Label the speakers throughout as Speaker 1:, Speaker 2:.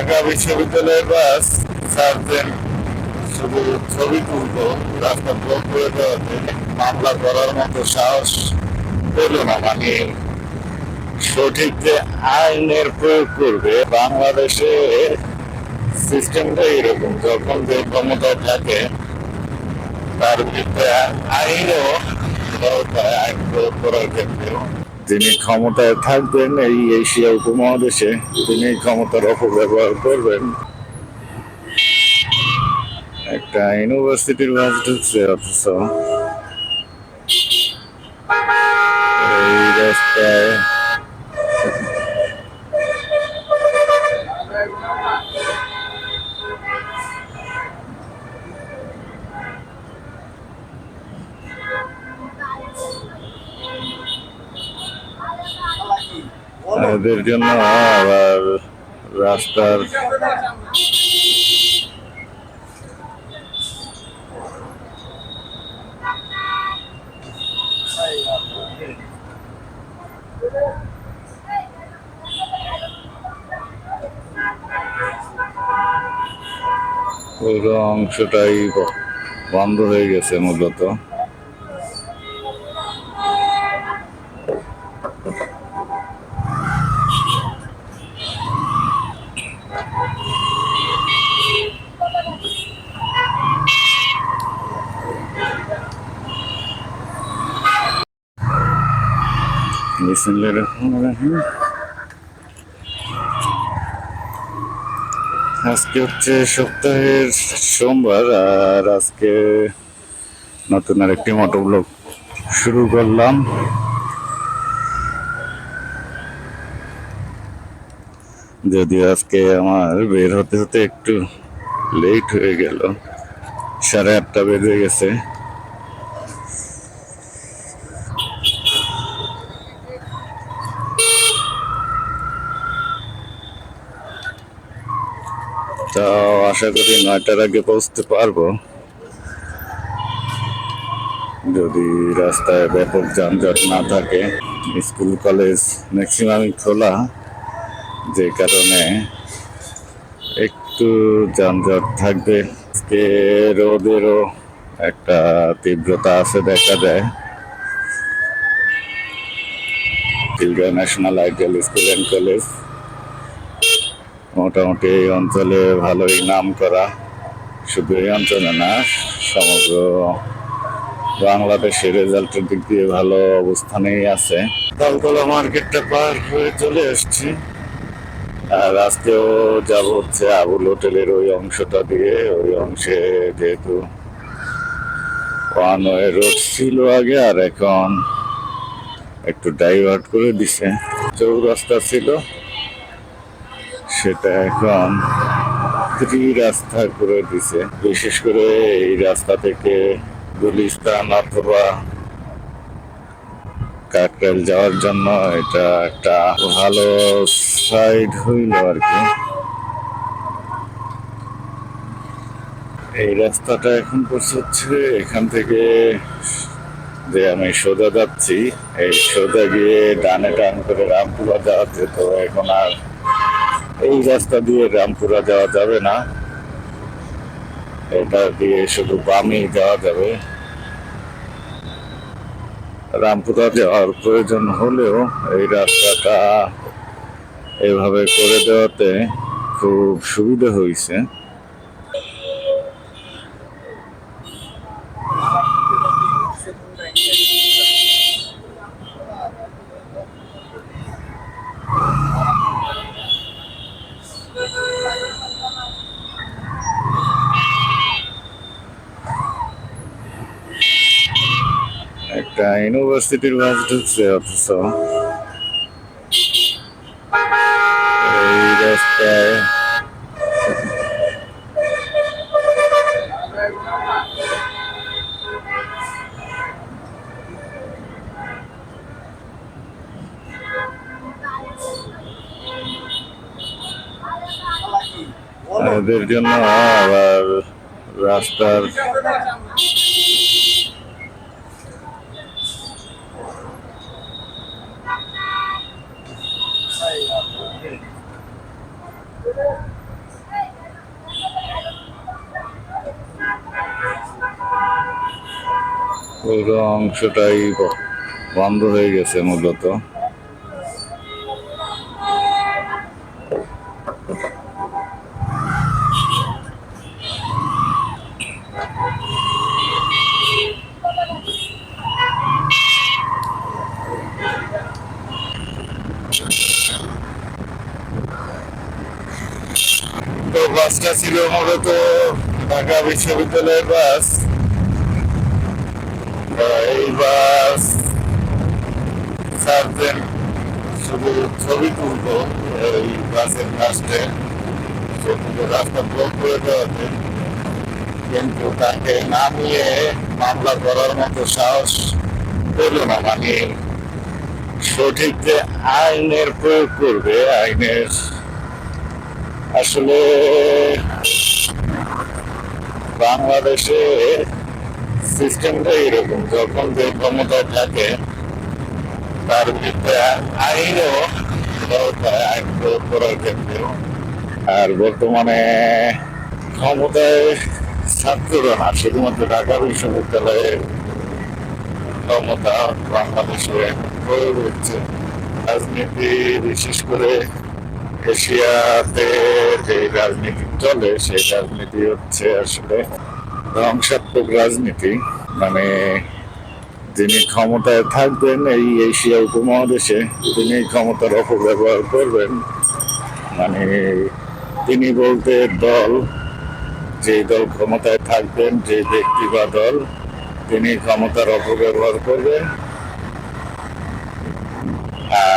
Speaker 1: ঢাকা বিশ্ববিদ্যালয়ের বাস সার্জেন্ট শুধু ছবি তুলবো, রাস্তা ব্লক করে দেওয়াতে মামলা করার মতো সাহস পেল না। মানে সঠিক যে আইনের প্রয়োগ করবে, বাংলাদেশে সিস্টেমটা এরকম, যখন যে ক্ষমতা থাকে, তার বিরুদ্ধে আইনও আইন প্রয়োগ করার ক্ষেত্রে যিনি ক্ষমতায় থাকবেন এই এশিয়া উপমহাদেশে, তিনি ক্ষমতার অপব্যবহার করবেন। একটা ইউনিভার্সিটির বাস ঢুকছে অথচ। এই রাস্তায় এদের জন্য আবার রাস্তার পুরো অংশটাই বন্ধ হয়ে গেছে মূলত। বিসমিল্লাহির রহমানির রহিম। আজকে হচ্ছে সপ্তাহের সোমবার, আর আজকে নতুন আরেকটি মোটো ব্লগ শুরু করলাম যদিও আজকে আমার বের হতে হতে একটু লেট হয়ে গেল, সাড়ে আটটা বেজে গেছে তো আশা করি নয়টার আগে পৌঁছতে পারব। যদি রাস্তায় ব্যাপক যানজট না থাকে, স্কুল, কলেজ ম্যাক্সিমামই খোলা, যে কারণে একটু যানজট থাকবে। আজকে রোদেরও একটা তীব্রতা আছে দেখা যায়। Tilga national ideal school and college মোটামুটি এই অঞ্চলে ভালোই নাম করা। শুধু এই অঞ্চলে না, সমগ্র বাংলাদেশের রেজাল্টের দিক দিয়ে ভালো অবস্থানেই আছে। তালতলা মার্কেটটা পার হয়ে চলে এসছি। আর আজকেও যাব হচ্ছে আবুল হোটেলের ওই অংশটা দিয়ে। ওই অংশে যেহেতু ওয়ান ওয়ে রোড ছিল আগে, আর এখন একটু ডাইভার্ট করে দিছে। চৌরাস্তা ছিল। সেটা এখন থ্রি রাস্তা করে দিছে। বিশেষ করে এই রাস্তা থেকে গুলিস্তান অথবা কাকরাইল যাওয়ার জন্য এটা একটা ভালো সাইড হইল আর কি। এই রাস্তাটা এখন করছে হচ্ছে এখান থেকে যে আমি সোজা যাচ্ছি, এই সোজা গিয়ে ডানে টান করে রামপুরা যাওয়া যেত এখন আর এই রাস্তা দিয়ে রামপুরা যাওয়া যাবে না। এটা দিয়ে শুধু বামে যাওয়া যাবে। রামপুরা যাওয়ার প্রয়োজন হলেও এই রাস্তাটা এভাবে করে দেওয়াতে খুব সুবিধা হয়েছে একটা ইউনিভার্সিটির বাস অথচ। এই রাস্তায় এদের জন্য আবার রাস্তার পুরো অংশটাই বন্ধ হয়ে গেছে মূলত। তো বাসটা ছিল মূলত ঢাকা বিশ্ববিদ্যালয়ের বাস। তো এই বাস সার্জেন ছবি তুলবো, এই বাসের লাস্টে রাস্তা ব্লক করে দেওয়াতে কিন্তু তাকে নামিয়ে মামলা করার মতো সাহস পেল না। মানে সঠিক যে আইনের প্রয়োগ করবে, আইনের আসলে বাংলাদেশে সিস্টেমটা এরকম। যখন যে ক্ষমতায় থাকে তার বিরুদ্ধে আইনও দরকার আইন প্রয়োগ করার ক্ষেত্রে আর বর্তমানে ক্ষমতায় ছাত্ররা না, শুধুমাত্র ঢাকা বিশ্ববিদ্যালয়ের ক্ষমতা বাংলাদেশে প্রয়োগ হচ্ছে। রাজনীতি বিশেষ করে এশিয়াতে যে রাজনীতি চলে, সেই রাজনীতি হচ্ছে আসলে ধ্বংসাত্মক রাজনীতি মানে যিনি ক্ষমতায় থাকবেন এই এশিয়া উপমহাদেশে, তিনি ক্ষমতার অপব্যবহার করবেন। মানে তিনি বলতে দল, যে দল ক্ষমতায় থাকবেন, যে ব্যক্তি বা দল, তিনি ক্ষমতার অপব্যবহার করবেন।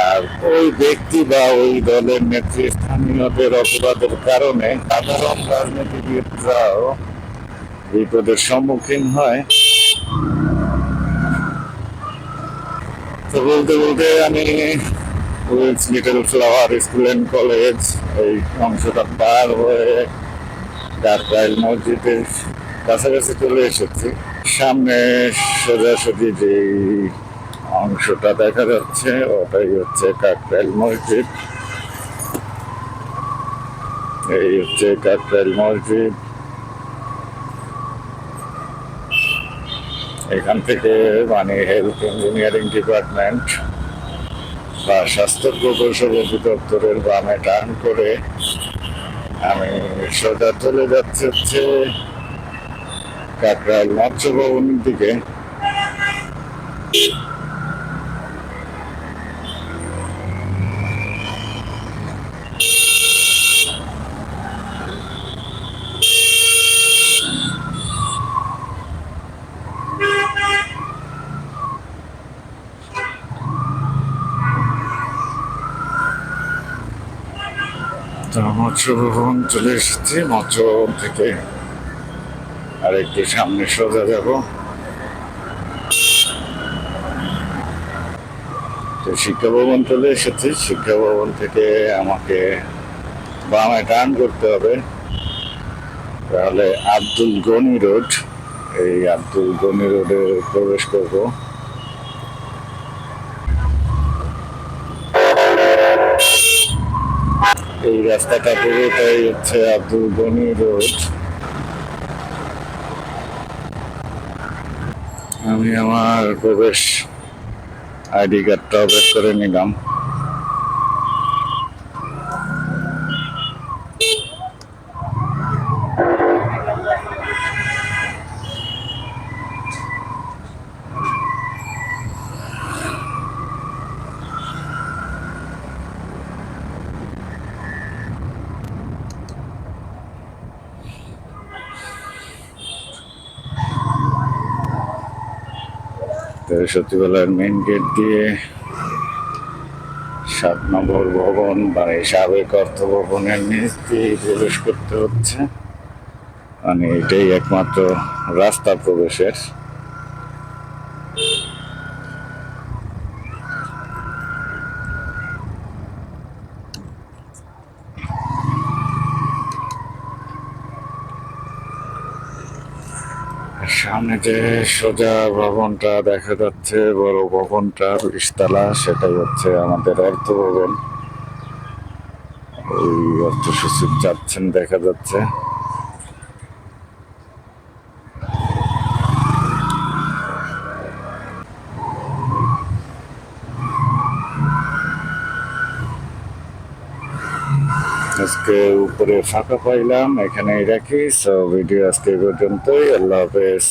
Speaker 1: আর ওই ব্যক্তি বা ওই দলের নেতৃস্থানীয়দের অপরাধের কারণে সাধারণ রাজনীতিবিদরাও বিপদের সম্মুখীন হয়। তো বলতে বলতে আমি little flower school and college এই অংশটা পার হয়ে কারকাইল মসজিদের কাছাকাছি চলে এসেছি। সামনে সোজাসুজি যে অংশটা দেখা যাচ্ছে, ওটাই হচ্ছে কাকরাইল মসজিদ। এই হচ্ছে কাকরাইল মসজিদ। এখান থেকে মানে হেলথ ইঞ্জিনিয়ারিং ডিপার্টমেন্ট বা স্বাস্থ্য প্রকৌশল অধিদপ্তরের বামে টার্ন করে আমি সোজা চলে যাচ্ছে হচ্ছে কাকরাইল মৎস্য ভবনের দিকে। তো মৎস্য ভবন চলে এসেছি মৎস্য ভবন থেকে। আর একটু সামনে সোজা যাব। তো শিক্ষা ভবন চলে এসেছি। শিক্ষা ভবন থেকে আমাকে বামে টার্ন করতে হবে। তাহলে আব্দুল গনি রোড, এই আব্দুল গনি রোডে প্রবেশ করব। রাস্তাটা পুরোটাই হচ্ছে আব্দুল গনি রোড। আমি আমার প্রবেশ আইডি কার্ডটা বের করে নিলাম। সচিবালয়ের মেন গেট দিয়ে সাত নম্বর ভবন মানে সাবেক অর্থ ভবনের নিচ দিয়ে প্রবেশ করতে হচ্ছে। মানে এটাই একমাত্র রাস্তা প্রবেশের। সামনে যে সোজা ভবনটা দেখা যাচ্ছে, বড় ভবনটা বিশতলা সেটাই হচ্ছে আমাদের অর্থ ভবন। ওই অর্থ সচিব যাচ্ছেন দেখা যাচ্ছে। আজকে উপরে ফাঁকা পাইলাম এখানেই রাখি। সো ভিডিও আজকে পর্যন্তই। আল্লাহ হাফেজ।